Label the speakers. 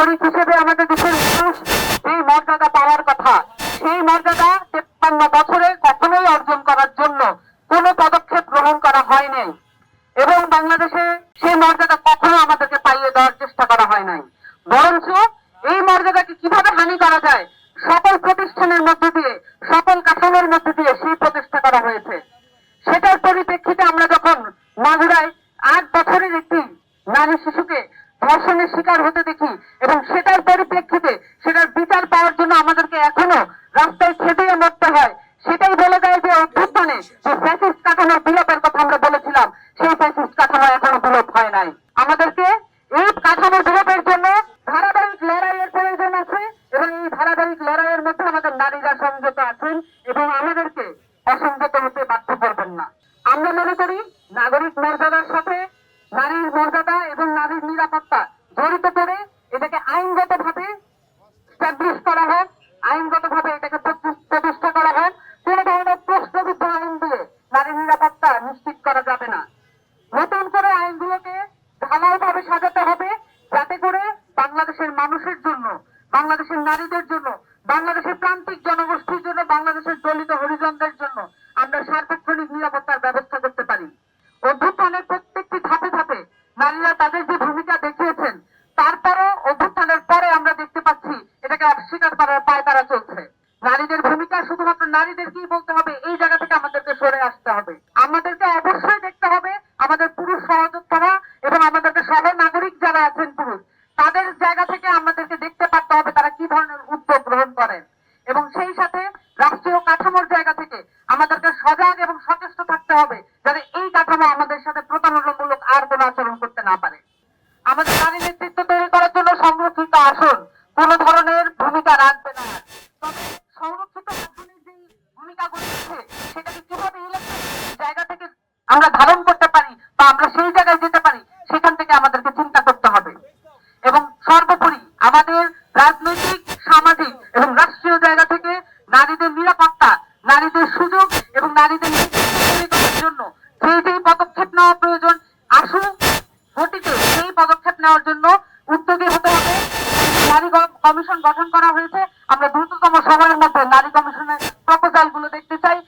Speaker 1: নাগরিক হিসেবে আমাদের দেশের মানুষ এই মর্যাদা পাওয়ার কথা। সেই মর্যাদা তেপ্পান্ন বছরে কখনোই অর্জন করার জন্য কোনো পদক্ষেপ গ্রহণ করা হয়নি। এবং বাংলাদেশে সেই মর্যাদা কখনো আমাদেরকে পাইয়ে দেওয়ার চেষ্টা করা হয় নাই। বরঞ্চ এই মর্যাদাকে কীভাবে হানি করা যায়, সকল প্রতিষ্ঠানের মধ্যে দিয়ে, সকল কাঠামোর মধ্যে দিয়ে সেই প্রতিষ্ঠা করা হয়েছে। সেটার পরিপ্রেক্ষিতে আমরা যখন মাগুরায় আট বছরের একটি নারী শিশুকে ধর্ষণের শিকার হতে দেখি কাঠামোর কথা আমরা বলেছিলাম, সেই ফ্যাসিস্ট কাঠামো এখনও বিলোপ হয় নাই। আমাদেরকে এই কাঠামো বিলোপের জন্য ধারাবাহিক লড়াইয়ের প্রয়োজন আছে এবং এই ধারাবাহিক লড়াইয়ের মধ্যে আমাদের নারীরা সংযত আছেন এবং আমাদেরকে অসংযত হতে বাধ্য করবেন না। আমরা মনে করি নাগরিক মর্যাদার সাথে নিশ্চিত করা যাবে না। নতুন করে আইনগুলোকে ঢালাই ভাবে সাজাতে হবে যাতে করে বাংলাদেশের মানুষের জন্য, বাংলাদেশের নারীদের জন্য, বাংলাদেশের প্রান্তিক জনগোষ্ঠীর জন্য, বাংলাদেশের দলিত হরিজনদের জন্য আমরা সার্বক্ষণিক নিরাপত্তার ব্যবস্থা করতে পারি। অভ্যুত্থানের প্রত্যেকটি ধাপে ধাপে নারীরা তাদের যে ভূমিকা দেখিয়েছেন, তারপরও অভ্যুত্থানের পরে আমরা দেখতে পাচ্ছি এটাকে অস্বীকার করার পায় তারা চলছে। নারীদের ভূমিকা শুধুমাত্র নারীদেরকেই বলতে জায়গা থেকে আমাদেরকে সজাগ এবং সচেষ্ট থাকতে হবে যাতে এই কাঠামো আমাদের সাথে প্রতারণামূলক আর কোনো আচরণ করতে না পারে। আমাদের নারী নেতৃত্ব তৈরি করার জন্য সংরক্ষিত আসন কোন ধরনের ভূমিকা রাখবে না। তবে সংরক্ষিত আসনের যে আছে কীভাবে জায়গা থেকে আমরা ধারণ করতে পারি বা আমরা সেই জায়গায় যেতে পারি, সেখান থেকে আমাদেরকে চিন্তা করতে হবে। এবং সর্বোপরি আমাদের রাজনৈতিক, সামাজিক এবং রাষ্ট্রীয় জায়গা থেকে নারীদের যেই পদক্ষেপ নেওয়া প্রয়োজন। আসুন ঘটিতে সেই পদক্ষেপ নেওয়ার জন্য উদ্যোগী হতে হবে। নারী কমিশন গঠন করা হয়েছে। আমরা দ্রুততম সময়ের মধ্যে নারী কমিশনের প্রপোজালগুলো দেখতে চাই।